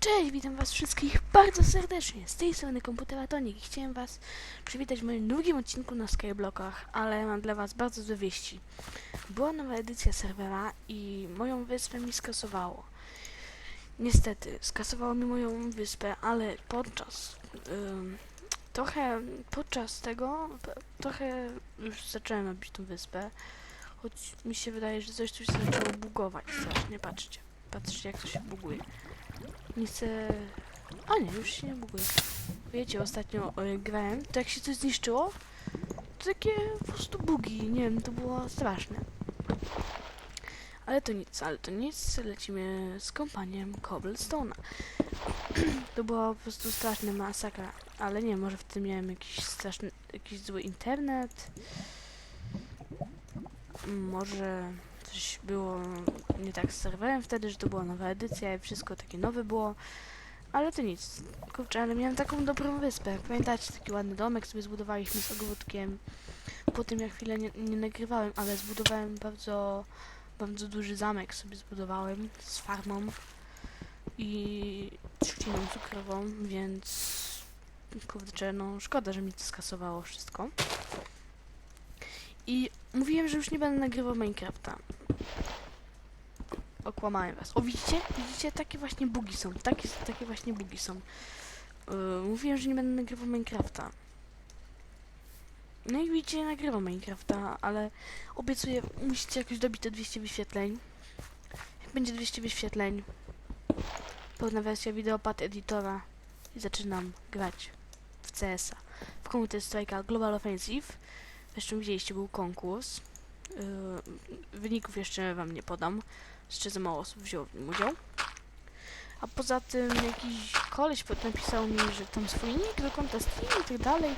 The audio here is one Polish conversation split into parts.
Cześć, witam was wszystkich bardzo serdecznie. Z tej strony komputera Tonik i chciałem was przywitać w moim drugim odcinku na Skyblockach, ale mam dla was bardzo złe wieści. Była nowa edycja serwera i moją wyspę mi skasowało. Niestety, skasowało mi moją wyspę, ale podczas ym, trochę podczas tego trochę już zacząłem robić tą wyspę, choć mi się wydaje, że coś tu się zaczęło bugować strasznie. Patrzcie, patrzcie jak to się buguje. Nie chcę... A nie, już się nie buguje. Wiecie, ostatnio e, grałem, to jak się coś zniszczyło, to takie po prostu bugi, nie wiem, to było straszne. Ale to nic, ale to nic, lecimy z kompaniem Cobblestone'a. to była po prostu straszna masakra, ale nie, może w tym miałem jakiś straszny, jakiś zły internet. Może coś było nie tak z serwerem wtedy, że to była nowa edycja i wszystko takie nowe było. Ale to nic. Kurczę, ale miałem taką dobrą wyspę. Pamiętacie, taki ładny domek sobie zbudowaliśmy z ogródkiem. Po tym ja chwilę nie, nie nagrywałem, ale zbudowałem bardzo, bardzo duży zamek sobie zbudowałem z farmą i trzciną cukrową, więc kurczę, no szkoda, że mi to skasowało wszystko. I mówiłem, że już nie będę nagrywał Minecrafta. Okłamałem was. O, widzicie? Widzicie? Takie właśnie bugi są. Takie, takie właśnie bugi są. Yy, mówiłem, że nie będę nagrywał Minecrafta. No i widzicie, nagrywam Minecrafta, ale obiecuję, musicie jakoś dobić te 200 wyświetleń. Jak będzie 200 wyświetleń, pełna wersja videopad editora i zaczynam grać w CS-a. W Counter Strike'a Global Offensive. Zresztą widzieliście, był konkurs. Yy, wyników jeszcze wam nie podam. Jeszcze za mało osób wzięło w nim udział. A poza tym jakiś koleś napisał mi, że tam swój nick do konta i tak dalej.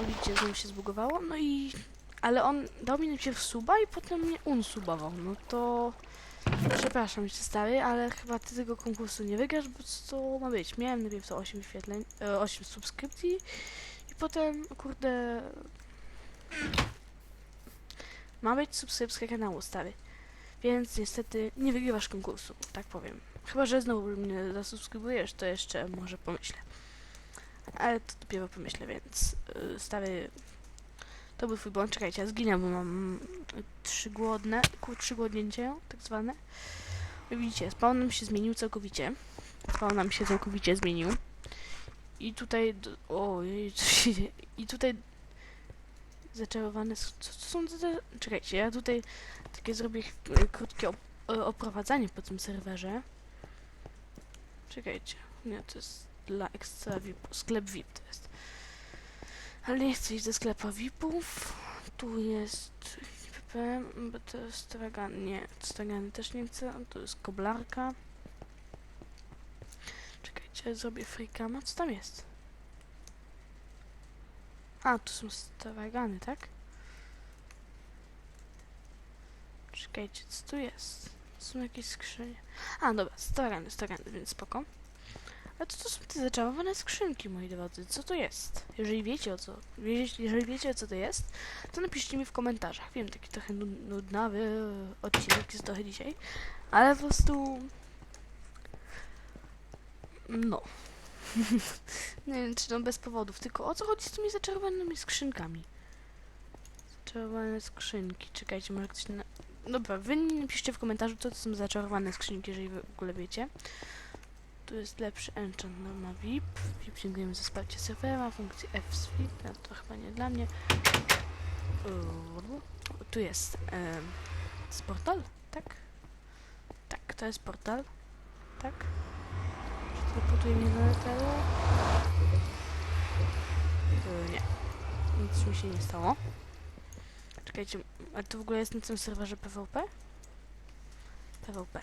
O widzicie, znowu się zbugowało. No i... Ale on dał mi najpierw suba i potem mnie unsubował. No to... Przepraszam cię stary, ale chyba ty tego konkursu nie wygrasz, bo co ma być? Miałem najpierw to 8 wyświetleń, e, 8 subskrypcji i potem, kurde... Ma być subskrypcja kanału, stary. Więc niestety nie wygrywasz konkursu, tak powiem. Chyba, że znowu mnie zasubskrybujesz, to jeszcze może pomyślę. Ale to dopiero pomyślę, więc yy, stary... To był twój błąd. Czekajcie, ja zginę, bo mam trzy głodne, ku, trzy głodnięcia, tak zwane. Widzicie, spawn nam się zmienił całkowicie. Spawn nam się całkowicie zmienił. I tutaj... dzieje? I tutaj... Zaczarowane... Co, co są te... Czekajcie, ja tutaj takie zrobię krótkie op oprowadzanie po tym serwerze. Czekajcie. Nie, to jest dla ekstra VIP. Sklep VIP to jest. Ale nie chcę iść do sklepa VIPów. Tu jest PPM, bo to jest stragan. Nie, stragany też nie chcę. Tu jest koblarka. Czekajcie, zrobię freakama. Co tam jest? A, tu są stragany, tak? Czekajcie, co tu jest? Są jakieś skrzynie. A, dobra, stragany, stragany, więc spoko. Ale to, to są te zaczarowane skrzynki, moi drodzy. Co to jest? Jeżeli wiecie o co, jeżeli wiecie co to jest, to napiszcie mi w komentarzach. Wiem, taki trochę nud- nudnawy odcinek jest trochę dzisiaj, ale po prostu... No. Nie wiem, czy to bez powodów, tylko o co chodzi z tymi zaczarowanymi skrzynkami? Zaczarowane skrzynki. Czekajcie, może ktoś na... Dobra, wy napiszcie w komentarzu, co to są zaczarowane skrzynki, jeżeli wy w ogóle wiecie. Tu jest lepszy enchant, norma VIP. VIP dziękujemy za wsparcie serwera, funkcji F-Suite, no to chyba nie dla mnie. Uuu, Tu jest, to jest portal, tak? Tak, to jest portal, tak? Czy teleportuje mnie? Yy, nie, nic mi się nie stało. Czekajcie, ale to w ogóle jest na tym serwerze PvP? PvP.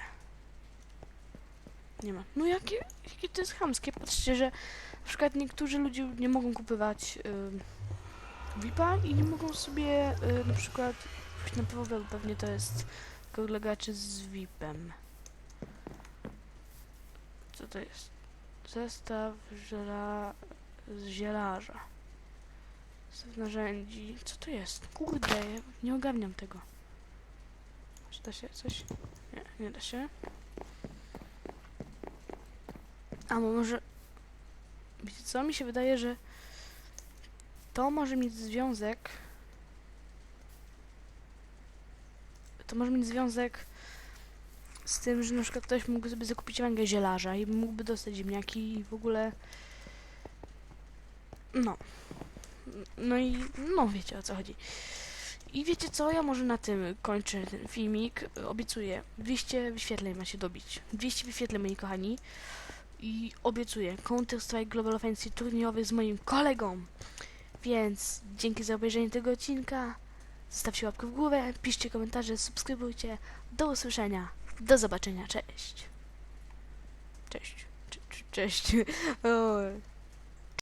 Nie ma. No jakie, jakie to jest chamskie. Patrzcie, że na przykład niektórzy ludzie nie mogą kupować y, VIP-a i nie mogą sobie y, na przykład pójść na PvP, pewnie to jest graczy z VIP-em. Co to jest? Zestaw żela... z zielarza. Zestaw narzędzi. Co to jest? Kurde, ja nie ogarniam tego. Czy da się coś? Nie, nie da się. A może... Wiecie co? Mi się wydaje, że to może mieć związek... To może mieć związek z tym, że na przykład ktoś mógł sobie zakupić rangę zielarza i mógłby dostać ziemniaki i w ogóle... No. No i no wiecie o co chodzi. I wiecie co, ja może na tym kończę ten filmik. Obiecuję, 200 wyświetleń ma się dobić. 200 wyświetleń, moi kochani. I obiecuję Counter-Strike Global Offensive turniejowy z moim kolegą. Więc dzięki za obejrzenie tego odcinka. Zostawcie łapkę w górę, piszcie komentarze, subskrybujcie. Do usłyszenia. Do zobaczenia. Cześć. Cześć. Cze- cze- Cześć. O.